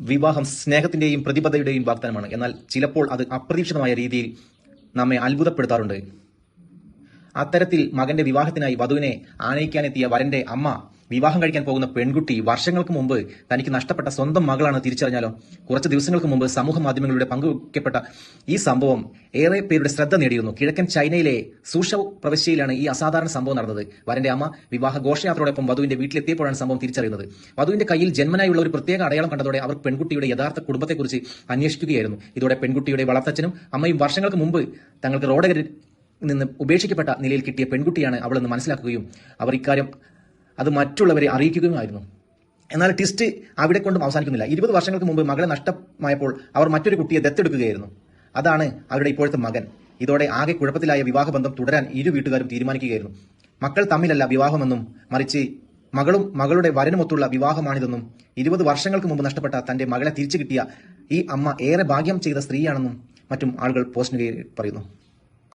വിവാഹം സ്നേഹത്തിന്റെയും പ്രതിബദ്ധതയുടെയും വാഗ്ദാനമാണ്. എന്നാൽ ചിലപ്പോൾ അത് അപ്രതീക്ഷിതമായ രീതിയിൽ നമ്മെ അത്ഭുതപ്പെടുത്താറുണ്ട്. അത്തരത്തിൽ മകന്റെ വിവാഹത്തിനായി വധുവിനെ ആനയിക്കാനെത്തിയ വരന്റെ അമ്മ വിവാഹം കഴിക്കാൻ പോകുന്ന പെൺകുട്ടി വർഷങ്ങൾക്ക് മുമ്പ് തനിക്ക് നഷ്ടപ്പെട്ട സ്വന്തം മകളാണ് തിരിച്ചറിഞ്ഞാലോ? കുറച്ച് ദിവസങ്ങൾക്ക് മുമ്പ് സമൂഹ മാധ്യമങ്ങളിലൂടെ പങ്കുവയ്ക്കപ്പെട്ട ഈ സംഭവം ഏറെ പേരുടെ ശ്രദ്ധ നേടിയിരുന്നു. കിഴക്കൻ ചൈനയിലെ സൂഷ പ്രവിശ്യയിലാണ് ഈ അസാധാരണ സംഭവം നടന്നത്. വരന്റെ അമ്മ വിവാഹ ഘോഷയാത്രയോടൊപ്പം വധുവിന്റെ വീട്ടിലെത്തിയപ്പോഴാണ് സംഭവം തിരിച്ചറിയുന്നത്. വധുവിന്റെ കയ്യിൽ ജന്മനായുള്ള ഒരു പ്രത്യേക അടയാളം കണ്ടതോടെ അവർ പെൺകുട്ടിയുടെ യഥാർത്ഥ കുടുംബത്തെക്കുറിച്ച് അന്വേഷിക്കുകയായിരുന്നു. ഇതോടെ പെൺകുട്ടിയുടെ വളർത്തച്ഛനും അമ്മയും വർഷങ്ങൾക്ക് മുമ്പ് തങ്ങൾക്ക് റോഡകരിൽ നിന്ന് ഉപേക്ഷിക്കപ്പെട്ട നിലയിൽ കിട്ടിയ പെൺകുട്ടിയാണ് അവളെന്ന് മനസ്സിലാക്കുകയും അവർ ഇക്കാര്യം അത് മറ്റുള്ളവരെ അറിയിക്കുകയുമായിരുന്നു. എന്നാൽ ടിസ്റ്റ് അവിടെ കൊണ്ടും അവസാനിക്കുന്നില്ല. ഇരുപത് വർഷങ്ങൾക്ക് മുമ്പ് മകളെ നഷ്ടമായപ്പോൾ അവർ മറ്റൊരു കുട്ടിയെ ദത്തെടുക്കുകയായിരുന്നു. അതാണ് അവരുടെ ഇപ്പോഴത്തെ മകൻ. ഇതോടെ ആകെ കുഴപ്പത്തിലായ വിവാഹബന്ധം തുടരാൻ ഇരു വീട്ടുകാരും തീരുമാനിക്കുകയായിരുന്നു. മക്കൾ തമ്മിലല്ല വിവാഹമെന്നും മറിച്ച് മകളും മകളുടെ വരനുമൊത്തുള്ള വിവാഹമാണിതെന്നും ഇരുപത് വർഷങ്ങൾക്ക് മുമ്പ് നഷ്ടപ്പെട്ട തന്റെ മകളെ തിരിച്ചു കിട്ടിയ ഈ അമ്മ ഏറെ ഭാഗ്യം ചെയ്ത സ്ത്രീയാണെന്നും മറ്റും ആളുകൾ പോസ്റ്റിന് പറയുന്നു.